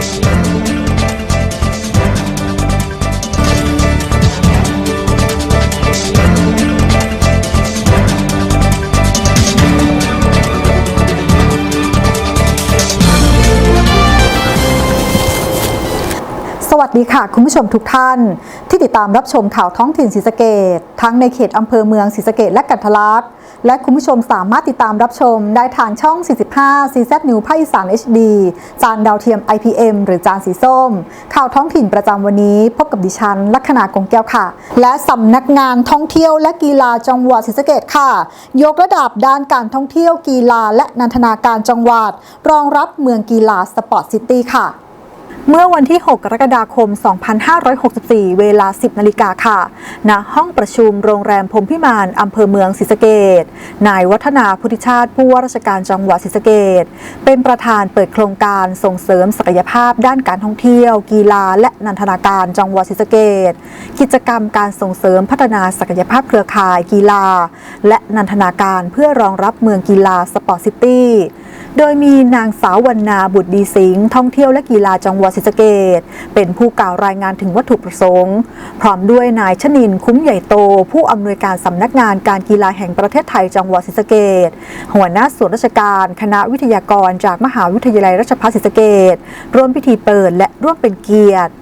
ส สดีค่ะ คุณผู้ชมทุกท่าน ที่ติดตามรับชมข่าวท้องถิ่นศรีสะเกดทั้งในเขตอำเภอเมืองศรีสะเกดและกันทลักและคุณผู้ชมสามารถติดตามรับชมได้ทางช่อง 45 CZ New ภาคอีสาน HD จานดาวเทียม IPM หรือจานสีส้ม ข่าวท้องถิ่นประจำวันนี้ พบกับดิฉัน ลัคนากงแก้วค่ะ และสำนักงานท่องเที่ยวและกีฬาจังหวัดศรีสะเกดค่ะ ยกระดับด้านการท่องเที่ยวกีฬาและนันทนาการจังหวัด รองรับเมืองกีฬาสปอร์ตซิตี้ค่ะ เมื่อวันที่ 6 กรกฎาคม 2564 เวลา 10 นาฬิกาค่ะ ณ ห้องประชุมโรงแรมพรมพิมานอำเภอเมืองศรีสะเกดนายวัฒนาพุทธิชาติผู้ว่าราชการจังหวัดศรีสะเกดเป็นประธานเปิดโครงการส่งเสริมศักยภาพด้านการท่องเที่ยว กีฬา และนันทนาการจังหวัดศรีสะเกดกิจกรรมการส่งเสริมพัฒนาศักยภาพเครือข่ายกีฬา และนันทนาการเพื่อรองรับเมืองกีฬาสปอร์ตซิตี้ โดยมีนางสาววรรณาบุตรดีสิงห์ท่องเที่ยวและกีฬาจังหวัดศรีสะเกดเป็นผู้กล่าวรายงานถึงวัตถุประสงค์ พร้อมด้วยนายชนินคุ้มใหญ่โต ผู้อำนวยการสำนักงานการกีฬาแห่งประเทศไทยจังหวัดศรีสะเกดหัวหน้าส่วนราชการ คณะวิทยากรจากมหาวิทยาลัยราชภัฏศรีสะเกดร่วมพิธีเปิดและร่วมเป็นเกียรติ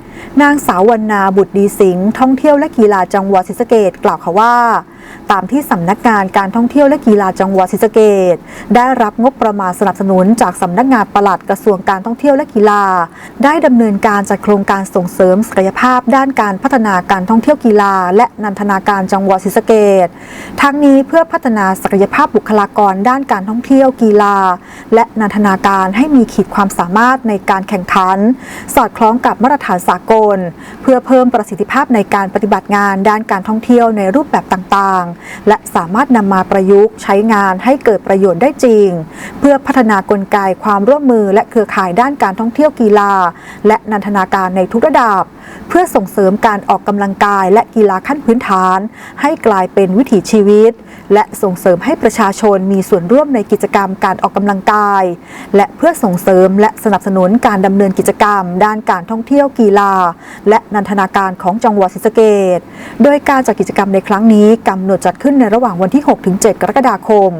นางสาววรรณาบุตรดีสิงห์ท่องเที่ยวและกีฬาจังหวัดศรีสะเกดกล่าวค่ะว่า ตามที่สำนักงานการท่องเที่ยวและกีฬาจังหวัดศรีสะเกดได้รับงบประมาณสนับสนุนจากสำนักงานปลัดกระทรวงการท่องเที่ยวและกีฬา ได้ดำเนินการจัดโครงการส่งเสริมศักยภาพด้านการพัฒนาการท่องเที่ยวกีฬา และนันทนาการจังหวัดศรีสะเกดทั้งนี้เพื่อพัฒนาศักยภาพบุคลากรด้านการท่องเที่ยวกีฬา และนันทนาการให้มีขีดความสามารถในการแข่งขัน สอดคล้องกับมาตรฐานสากล เพื่อเพิ่มประสิทธิภาพในการปฏิบัติงานด้านการท่องเที่ยวในรูปแบบต่างๆและสามารถนำมาประยุกต์ใช้งานให้เกิดประโยชน์ได้จริง เพื่อพัฒนากลไกความร่วมมือและเครือข่ายด้านการท่องเที่ยวกีฬา และนันทนาการในทุกระดับ เพื่อส่งเสริมการออกกำลังกายและกีฬาขั้นพื้นฐาน ให้กลายเป็นวิถีชีวิต และส่งเสริมให้ประชาชนมีส่วนร่วมในกิจกรรมการออกกำลังกาย และเพื่อส่งเสริมและสนับสนุนการดำเนินกิจกรรม ด้านการท่องเที่ยวกีฬา และนันทนาการของจังหวัดศรีสะเกดโดยการจัดกิจกรรมในครั้งนี้กำหนดจัดขึ้นในระหว่างวันที่ 6-7 กรกฎาคม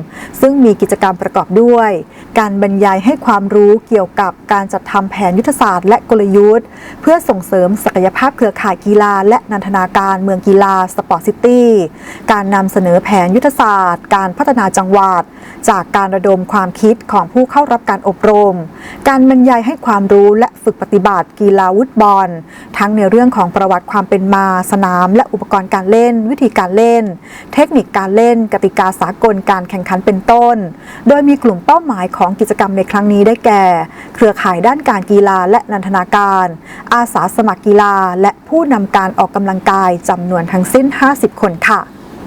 ซึ่งมีกิจกรรมประกอบด้วย การบรรยายให้ความรู้เกี่ยวกับการจัดทำแผนยุทธศาสตร์และกลยุทธ์ เพื่อส่งเสริมศักกยภาพเครือข่ายกีฬา และนันทนาการเมืองกีฬาสปอร์ตซิตี้การนำเสนอแผนยุทธศาสตร์ การพัฒนาจังหวัด จากการระดมความคิดของผู้เข้ารับการอบรม การบรรยายให้ความรู้และฝึกปฏิบัติกีฬาวุธบอล ทั้งในเรื่องของประวัติความเป็นมาสนาม และอุปกรณ์การเล่น วิธีการเล่น เทคนิคการเล่น กติกาสากลการแข่งขันเป็นต้น โดยมีกลุ่มเป้าหมายของกิจกรรมในครั้งนี้ได้แก่ เครือข่ายด้านการกีฬาและนันทนาการ อาสาสมัครกีฬาและผู้นำการออกกำลังกายจำนวนทั้งสิ้น 50 คนค่ะ